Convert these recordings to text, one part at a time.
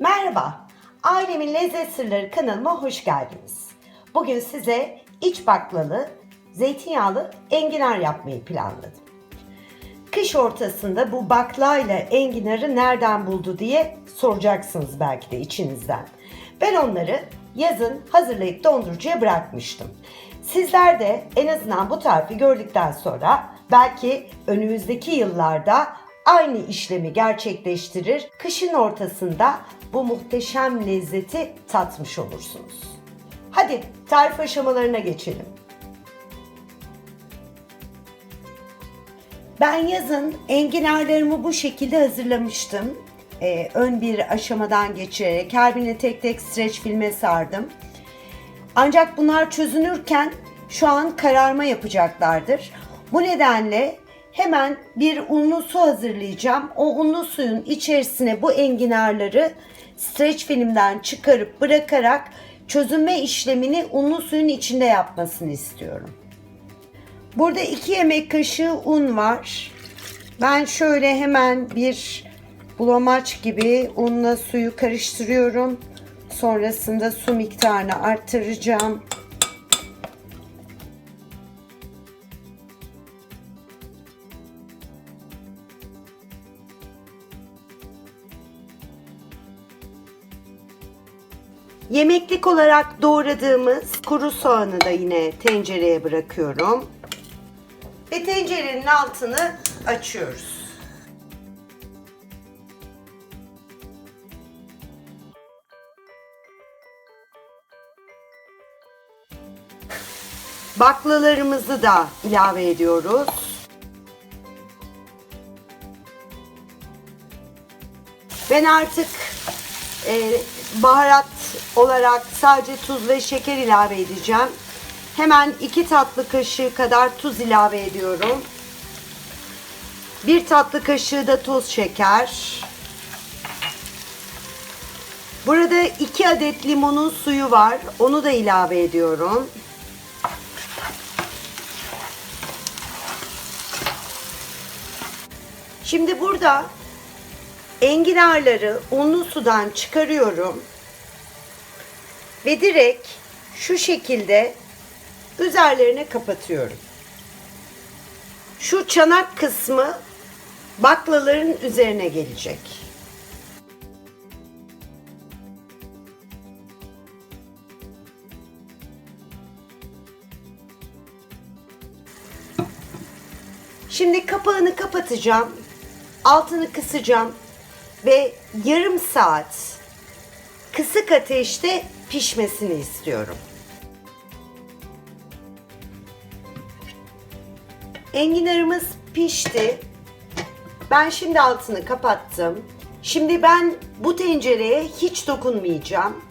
Merhaba, Ailemin Lezzet Sırları kanalıma hoş geldiniz. Bugün size iç baklalı, zeytinyağlı enginar yapmayı planladım. Kış ortasında bu baklayla enginarı nereden buldu diye soracaksınız belki de içinizden. Ben onları yazın hazırlayıp dondurucuya bırakmıştım. Sizler de en azından bu tarifi gördükten sonra belki önümüzdeki yıllarda aynı işlemi gerçekleştirir. Kışın ortasında bu muhteşem lezzeti tatmış olursunuz. Hadi tarif aşamalarına geçelim. Ben yazın enginarlarımı bu şekilde hazırlamıştım. Ee, ön bir aşamadan geçirerek her tek tek streç filme sardım. Ancak bunlar çözünürken şu an kararma yapacaklardır. Bu nedenle hemen bir unlu su hazırlayacağım. O unlu suyun içerisine bu enginarları streç filmden çıkarıp bırakarak çözünme işlemini unlu suyun içinde yapmasını istiyorum. Burada 2 yemek kaşığı un var. Ben şöyle hemen bir bulamaç gibi unla suyu karıştırıyorum. Sonrasında su miktarını arttıracağım. Yemeklik olarak doğradığımız kuru soğanı da yine tencereye bırakıyorum. Ve tencerenin altını açıyoruz. Baklalarımızı da ilave ediyoruz. Ben artık e, baharat olarak sadece tuz ve şeker ilave edeceğim. Hemen 2 tatlı kaşığı kadar tuz ilave ediyorum. 1 tatlı kaşığı da toz şeker. Burada 2 adet limonun suyu var. Onu da ilave ediyorum. Şimdi burada enginarları unlu sudan çıkarıyorum. Ve direkt şu şekilde üzerlerine kapatıyorum. Şu çanak kısmı baklaların üzerine gelecek. Şimdi kapağını kapatacağım. Altını kısacağım ve yarım saat kısık ateşte pişmesini istiyorum. Enginarımız pişti. Ben şimdi altını kapattım. Şimdi ben bu tencereye hiç dokunmayacağım.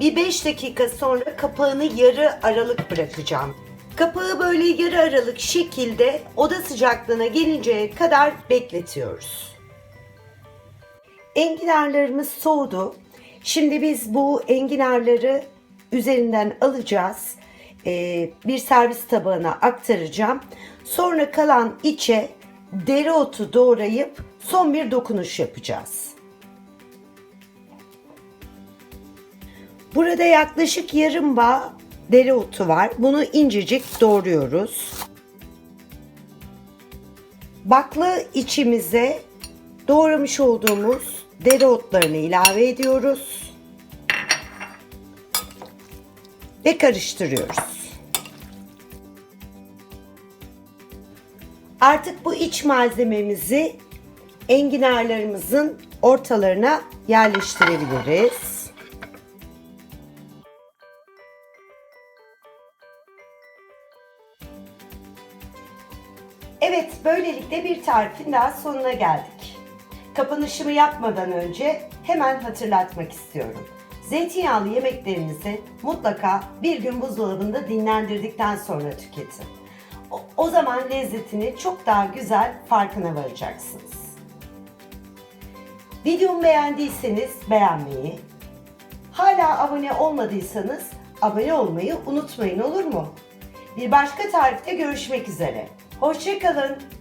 Bir 5 dakika sonra kapağını yarı aralık bırakacağım. Kapağı böyle yarı aralık şekilde oda sıcaklığına gelinceye kadar bekletiyoruz. Enginarlarımız soğudu. Şimdi biz bu enginarları üzerinden alacağız. Ee, bir servis tabağına aktaracağım. Sonra kalan içe dereotu doğrayıp son bir dokunuş yapacağız. Burada yaklaşık yarım bağ dereotu var. Bunu incecik doğruyoruz. Bakla içimize doğramış olduğumuz dereotlarını ilave ediyoruz. Ve karıştırıyoruz. Artık bu iç malzememizi enginarlarımızın ortalarına yerleştirebiliriz. Evet, böylelikle bir tarifin daha sonuna geldik. Kapanışımı yapmadan önce hemen hatırlatmak istiyorum. Zeytinyağlı yemeklerinizi mutlaka bir gün buzdolabında dinlendirdikten sonra tüketin. O, o zaman lezzetini çok daha güzel farkına varacaksınız. Videomu beğendiyseniz beğenmeyi, hala abone olmadıysanız abone olmayı unutmayın olur mu? Bir başka tarifte görüşmek üzere. Hoşçakalın.